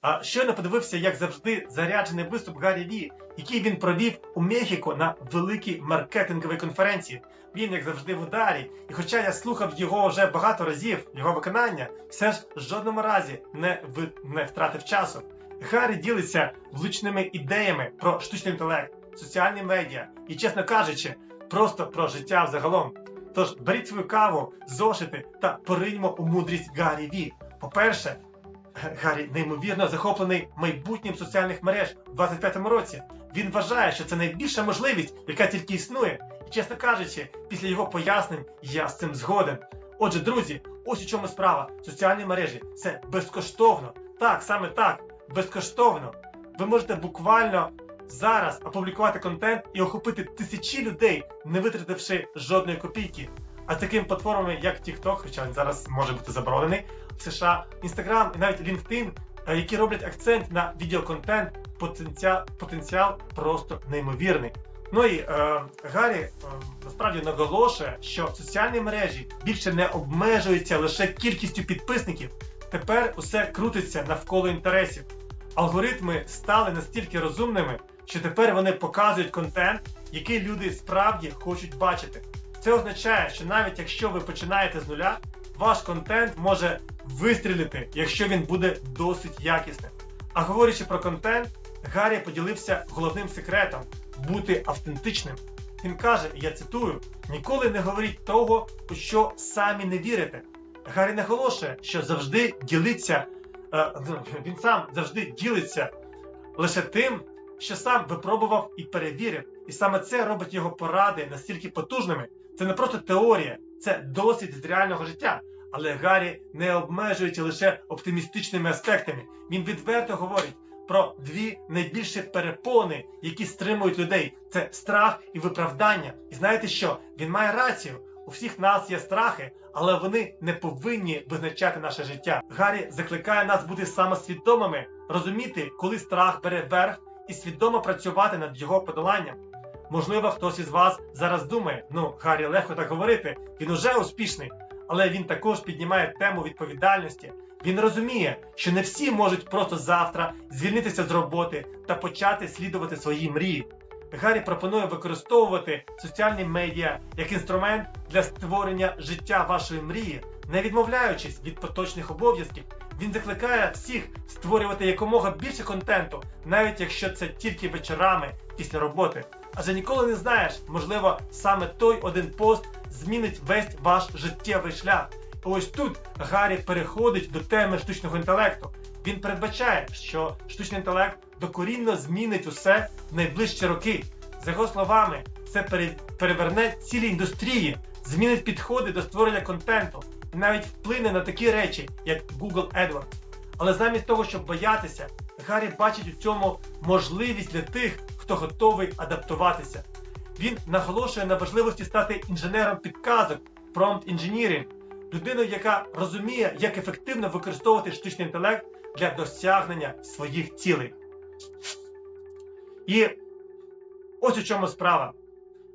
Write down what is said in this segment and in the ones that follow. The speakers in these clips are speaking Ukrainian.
А щойно подивився, як завжди, заряджений виступ Гаррі Ві, який він провів у Мехіко на великій маркетинговій конференції. Він, як завжди, в ударі. І хоча я слухав його вже багато разів, його виконання, все ж в жодному разі не, ви... не втратив часу. Гаррі ділиться влучними ідеями про штучний інтелект, соціальні медіа і, чесно кажучи, просто про життя взагалом. Тож беріть свою каву, зошити та пориньмо у мудрість Гаррі Ві. По-перше, Гаррі неймовірно захоплений майбутнім соціальних мереж у 25-му році. Він вважає, що це найбільша можливість, яка тільки існує. І, чесно кажучи, після його пояснень я з цим згоден. Отже, друзі, ось у чому справа. Соціальні мережі це безкоштовно. Так, саме так, безкоштовно. Ви можете буквально зараз опублікувати контент і охопити тисячі людей, не витративши жодної копійки. А таким платформами, як TikTok, хоча він зараз може бути заборонений США, Instagram і навіть LinkedIn, е, які роблять акцент на відеоконтент, потенціал, потенціал просто неймовірний. Ну і е, Гаррі е, насправді наголошує, що соціальні мережі більше не обмежуються лише кількістю підписників. Тепер усе крутиться навколо інтересів. Алгоритми стали настільки розумними, що тепер вони показують контент, який люди справді хочуть бачити. Це означає, що навіть якщо ви починаєте з нуля, ваш контент може вистрілити, якщо він буде досить якісним. А говорячи про контент, Гаррі поділився головним секретом бути автентичним. Він каже: я цитую: ніколи не говоріть того, у що самі не вірите. Гаррі наголошує, що завжди ділиться, е, він сам завжди ділиться лише тим, що сам випробував і перевірив. І саме це робить його поради настільки потужними. Це не просто теорія, це досвід з реального життя. Але Гаррі не обмежується лише оптимістичними аспектами. Він відверто говорить про дві найбільші перепони, які стримують людей: це страх і виправдання. І знаєте що? Він має рацію. У всіх нас є страхи, але вони не повинні визначати наше життя. Гаррі закликає нас бути самосвідомими, розуміти, коли страх бере верх, і свідомо працювати над його подоланням. Можливо, хтось із вас зараз думає, ну Гаррі легко так говорити, він уже успішний, але він також піднімає тему відповідальності. Він розуміє, що не всі можуть просто завтра звільнитися з роботи та почати слідувати свої мрії. Гаррі пропонує використовувати соціальні медіа як інструмент для створення життя вашої мрії, не відмовляючись від поточних обов'язків. Він закликає всіх створювати якомога більше контенту, навіть якщо це тільки вечорами після роботи. Адже ніколи не знаєш, можливо, саме той один пост змінить весь ваш життєвий шлях. І ось тут Гаррі переходить до теми штучного інтелекту. Він передбачає, що штучний інтелект докорінно змінить усе в найближчі роки. За його словами, це переверне цілі індустрії, змінить підходи до створення контенту і навіть вплине на такі речі, як Google AdWords. Але замість того, щоб боятися, Гаррі бачить у цьому можливість для тих, хто готовий адаптуватися. Він наголошує на важливості стати інженером підказок, prompt engineering, людиною, яка розуміє, як ефективно використовувати штучний інтелект для досягнення своїх цілей. І ось у чому справа.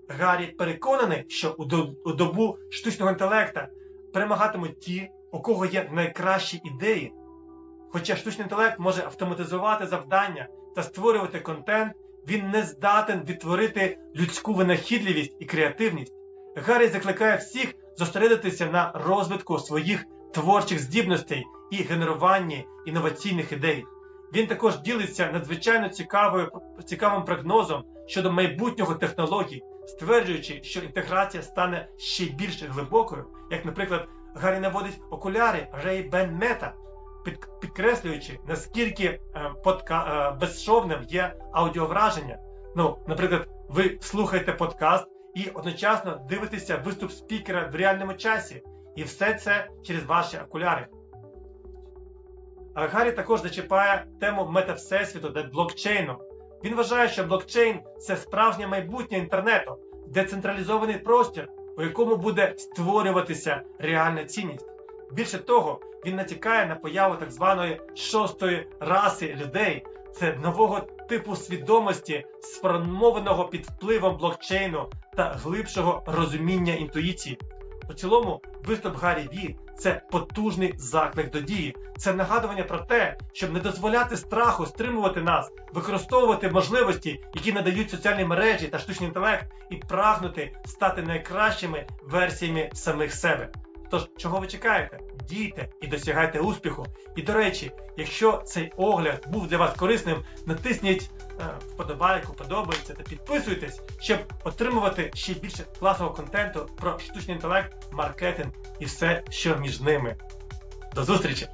Гаррі переконаний, що у добу штучного інтелекта перемагатимуть ті, у кого є найкращі ідеї. Хоча штучний інтелект може автоматизувати завдання та створювати контент, він не здатен відтворити людську винахідливість і креативність. Гаррі закликає всіх зосередитися на розвитку своїх творчих здібностей і генеруванні інноваційних ідей. Він також ділиться надзвичайно цікавою, цікавим прогнозом щодо майбутнього технологій, стверджуючи, що інтеграція стане ще більш глибокою, як, наприклад, Гаррі наводить окуляри Ray-Ban Meta, під, підкреслюючи, наскільки е, подка, е, безшовним є аудіовраження. Ну, наприклад, ви слухаєте подкаст і одночасно дивитеся виступ спікера в реальному часі, і все це через ваші окуляри. Гаррі також зачіпає тему метавсесвіту та блокчейну. Він вважає, що блокчейн це справжнє майбутнє інтернету, децентралізований простір, у якому буде створюватися реальна цінність. Більше того, він натякає на появу так званої шостої раси людей, це нового типу свідомості, сформованого під впливом блокчейну та глибшого розуміння інтуїції. У цілому, виступ Гаррі Ві це потужний заклик до дії. Це нагадування про те, щоб не дозволяти страху стримувати нас, використовувати можливості, які надають соціальні мережі та штучний інтелект, і прагнути стати найкращими версіями самих себе. Тож, чого ви чекаєте? Дійте і досягайте успіху. І до речі, якщо цей огляд був для вас корисним, натисніть е, вподобайку, подобається та підписуйтесь, щоб отримувати ще більше класного контенту про штучний інтелект, маркетинг і все, що між ними. До зустрічі!